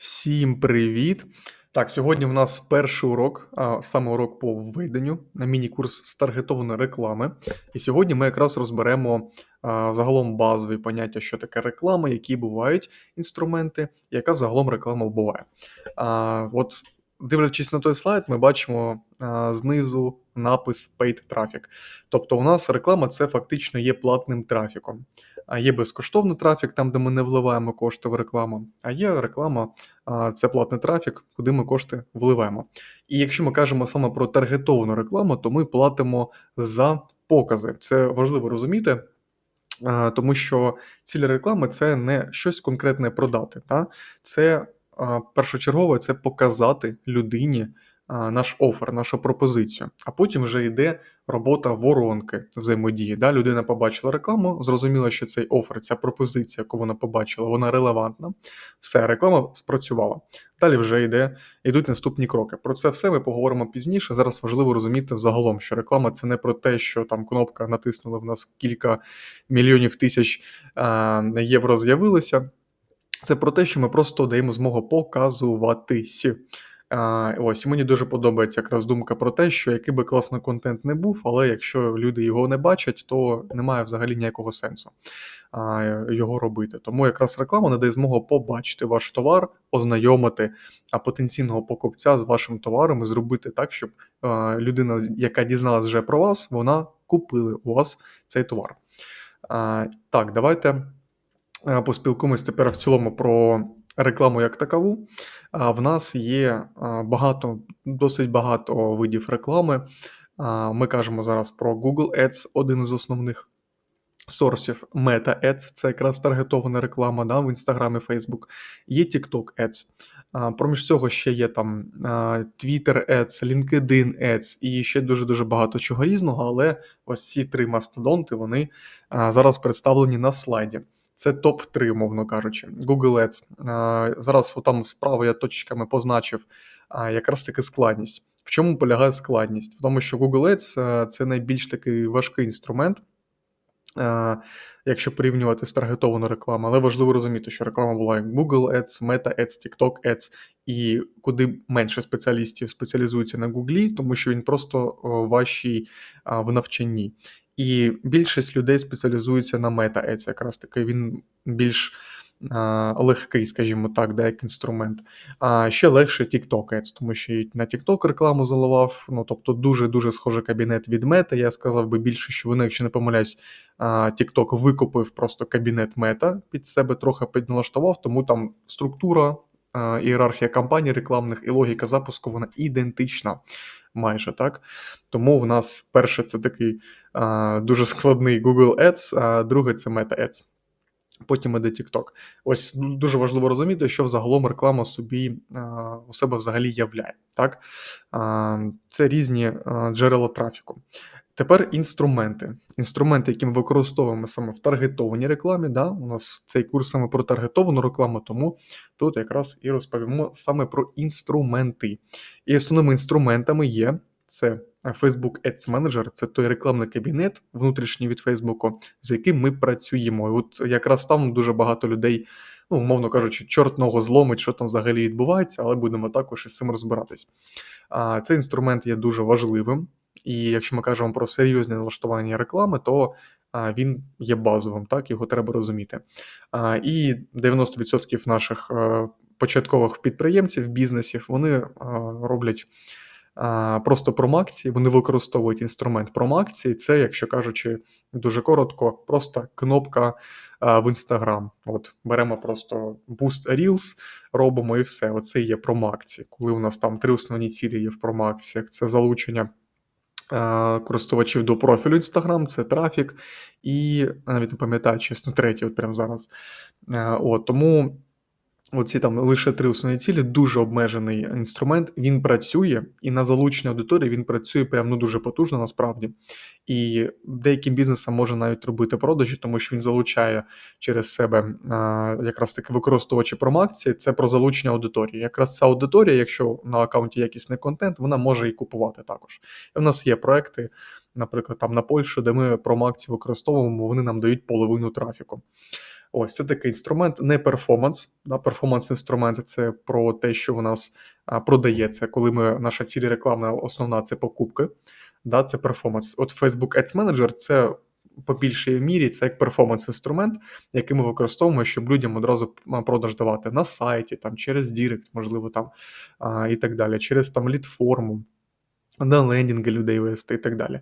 Всім привіт! Так, сьогодні в нас перший урок, а саме урок по введенню на міні-курс з таргетованої реклами. І сьогодні ми якраз розберемо а, загалом базові поняття, що таке реклама, які бувають інструменти, яка загалом реклама буває. А, От, дивлячись на той слайд, ми бачимо а, знизу напис Paid Traffic. Тобто, у нас реклама це фактично є платним трафіком. А є безкоштовний трафік, там де ми не вливаємо кошти в рекламу. А є реклама, це платний трафік, куди ми кошти вливаємо. І якщо ми кажемо саме про таргетовану рекламу, то ми платимо за покази. Це важливо розуміти. Тому що ціль реклами це не щось конкретне продати. Та? Це першочергове це показати людині наш офер, нашу пропозицію. А потім вже йде робота воронки взаємодії. Да? Людина побачила рекламу, зрозуміла, що цей офер, ця пропозиція, яку вона побачила, вона релевантна. Все, реклама спрацювала. Далі вже йде, йдуть наступні кроки. Про це все ми поговоримо пізніше. Зараз важливо розуміти взагалом, що реклама це не про те, що там кнопка натиснула в нас кілька мільйонів тисяч євро з'явилися. Це про те, що ми просто даємо змогу показуватись. А, Ось мені дуже подобається якраз думка про те, що який би класний контент не був, але якщо люди його не бачать, то немає взагалі ніякого сенсу а, його робити. Тому якраз реклама надає змогу побачити ваш товар, ознайомити а потенційного покупця з вашим товаром і зробити так, щоб а, людина, яка дізналась вже про вас, вона купила у вас цей товар. А, Так, давайте поспілкуємось тепер в цілому про рекламу як такову. В нас є багато, досить багато видів реклами. Ми кажемо зараз про Google Ads, один з основних сорсів. Meta Ads – це якраз таргетована реклама да, в Інстаграмі, Facebook. Є TikTok Ads. Проміж цього ще є там Twitter Ads, LinkedIn Ads і ще дуже-дуже багато чого різного, але ось ці три мастодонти вони зараз представлені на слайді. Це топ-3, умовно кажучи. Google Ads. Зараз там справа я точками позначив якраз таки складність. В чому полягає складність? В тому, що Google Ads е, це найбільш такий важкий інструмент, якщо порівнювати з таргетованою рекламою. Але важливо розуміти, що реклама була як Google Ads, Meta Ads, TikTok Ads, і куди менше спеціалістів спеціалізуються на Google, тому що він просто важчий в навчанні. І більшість людей спеціалізується на Ads, якраз таки він більш а, легкий, скажімо так, да, як інструмент. А ще легше TikTok Ads, тому що і на TikTok рекламу заливав. Ну тобто дуже-дуже схожий кабінет від Meta. Я сказав би більше, що вони, якщо не помиляюсь, TikTok викупив просто кабінет Meta під себе, трохи підналаштував, тому там структура. Ієрархія кампаній рекламних і логіка запуску вона ідентична майже так. Тому в нас перше це такий а, дуже складний Google Ads, а друге це Meta Ads. Потім іде TikTok. Ось дуже важливо розуміти, що взагалом реклама собі а, у себе взагалі являє. Так? Це різні джерела трафіку. Тепер інструменти. Інструменти, які ми використовуємо саме в таргетованій рекламі. Да? У нас цей курс саме про таргетовану рекламу, тому тут якраз і розповімо саме про інструменти. І основними інструментами є це Facebook Ads Manager, це той рекламний кабінет внутрішній від Facebook, з яким ми працюємо. І от якраз там дуже багато людей. Ну, умовно кажучи, чорт ногу зломить, що там взагалі відбувається, але будемо також із цим розбиратись. А цей інструмент є дуже важливим. І якщо ми кажемо про серйозне налаштування реклами, то він є базовим, так його треба розуміти. І 90% наших е, початкових підприємців, бізнесів, вони роблять. Просто промакції, вони використовують інструмент промакції. Це, якщо кажучи дуже коротко, просто кнопка в Instagram. От беремо просто Boost Reels, робимо і все. Оце є промакції. Коли у нас там три основні цілі є в промакціях, це залучення користувачів до профілю Instagram, це трафік, і навіть не пам'ятаю, чесно, третій, от прямо зараз. От, Тому Оці там лише три основні цілі, дуже обмежений інструмент. Він працює, і на залучення аудиторії він працює прям ну дуже потужно насправді. І деяким бізнесам може навіть робити продажі, тому що він залучає через себе а, якраз таки використовувачі промакції. Це про залучення аудиторії. Якраз ця аудиторія, якщо на аккаунті якісний контент, вона може і купувати також. І в нас є проекти, наприклад, там на Польщу, де ми промакції використовуємо, вони нам дають половину трафіку. Ось це такий інструмент, не перформанс. Да, перформанс-інструменти це про те, що у нас продається, коли ми наша ціль рекламна основна це покупки. Да, Це перформанс. От Facebook Ads Manager це по більшій мірі це як перформанс-інструмент, який ми використовуємо, щоб людям одразу продаж давати на сайті, там через Дірект, можливо, там і так далі, через там лід-форму на лендінги людей вести і так далі.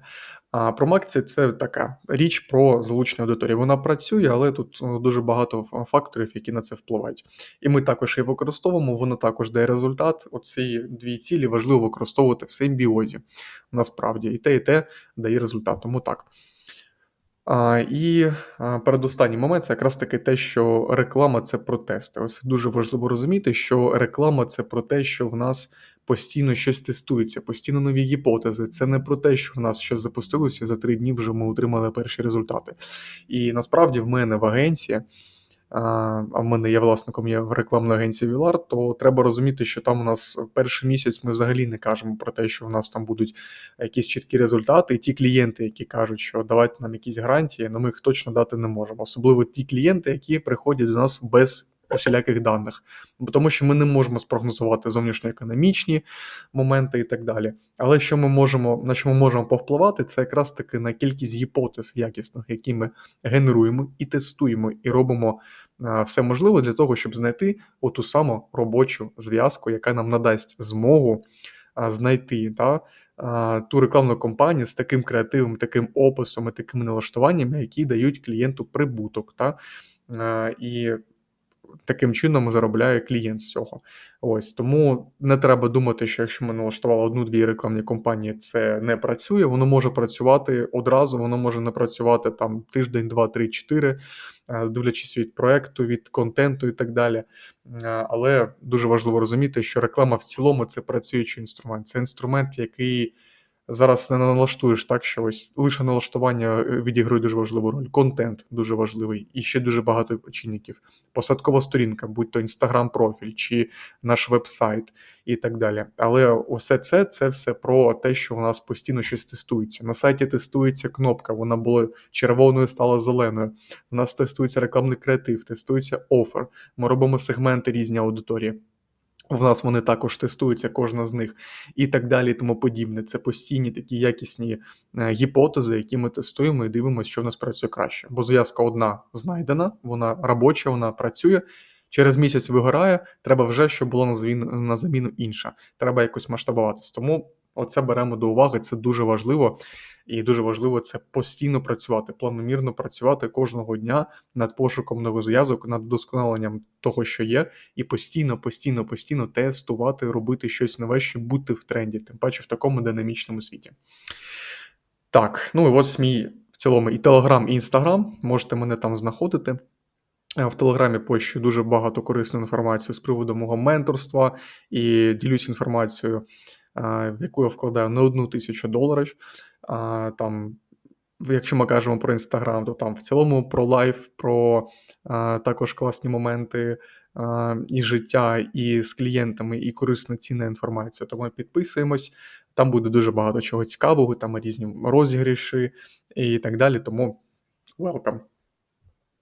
А промакція це така річ про залучення аудиторії. Вона працює, але тут е, дуже багато факторів, які на це впливають. І ми також її використовуємо, воно також дає результат. Оці дві цілі важливо використовувати в симбіозі. Насправді, і те, і те дає результат. Тому так. А, І передостанній момент це якраз таки те, що реклама це про тести. Ось дуже важливо розуміти, що реклама це про те, що в нас постійно щось тестується, постійно нові гіпотези. Це не про те, що в нас щось запустилося за три дні вже ми отримали перші результати. І насправді в мене в агенції а в мене є власником є рекламної агенції Вілар, то треба розуміти, що там у нас перший місяць ми взагалі не кажемо про те, що у нас там будуть якісь чіткі результати. І ті клієнти, які кажуть, що давайте нам якісь гарантії, ну ми їх точно дати не можемо. Особливо ті клієнти, які приходять до нас без усіляких даних, тому що ми не можемо спрогнозувати зовнішньоекономічні моменти і так далі. Але що ми можемо на що ми можемо повпливати, це якраз таки на кількість гіпотез якісних, які ми генеруємо і тестуємо, і робимо а, все можливе для того, щоб знайти оту саму робочу зв'язку, яка нам надасть змогу а, знайти та. Ту рекламну кампанію з таким креативом, таким описом і такими налаштуваннями, які дають клієнту прибуток. Та? І таким чином заробляє клієнт з цього. Ось тому не треба думати, що якщо ми налаштували одну-дві рекламні компанії, це не працює. Воно може працювати одразу, воно може не працювати там тиждень, два, три, чотири, е, дивлячись від проекту, від контенту і так далі. Е, але дуже важливо розуміти, що реклама в цілому це працюючий інструмент. Це інструмент, який. Зараз не налаштуєш так, що ось лише налаштування е, відігрує дуже важливу роль. Контент дуже важливий і ще дуже багато чинників. Посадкова сторінка, будь то інстаграм-профіль чи наш веб-сайт і так далі. Але усе це це все про те, що у нас постійно щось тестується. На сайті тестується кнопка, вона була червоною, стала зеленою. У нас тестується рекламний креатив, тестується офер. Ми робимо сегменти різні аудиторії. В нас вони також тестуються, кожна з них, і так далі, і тому подібне. Це постійні такі якісні е, гіпотези, які ми тестуємо і дивимося, що в нас працює краще. Бо зв'язка одна знайдена, вона робоча, вона працює. Через місяць вигорає, треба вже, щоб було на заміну, інша. Треба якось масштабуватись. Тому оце беремо до уваги, це дуже важливо. І дуже важливо це постійно працювати, планомірно працювати кожного дня над пошуком нових зв'язок, над вдосконаленням того, що є, і постійно, постійно, постійно тестувати, робити щось нове, щоб бути в тренді, тим паче в такому динамічному світі. Так, ну і ось мій в цілому і Телеграм, і Інстаграм. Можете мене там знаходити. Е, в Телеграмі пощу дуже багато корисної інформації з приводу мого менторства і ділюсь інформацією, в яку я вкладаю не одну тисячу доларів. Там, якщо ми кажемо про Інстаграм, то там в цілому про лайф, про також класні моменти і життя, і з клієнтами, і корисна цінна інформація. Тому підписуємось. Там буде дуже багато чого цікавого, там різні розігріші і так далі. Тому welcome!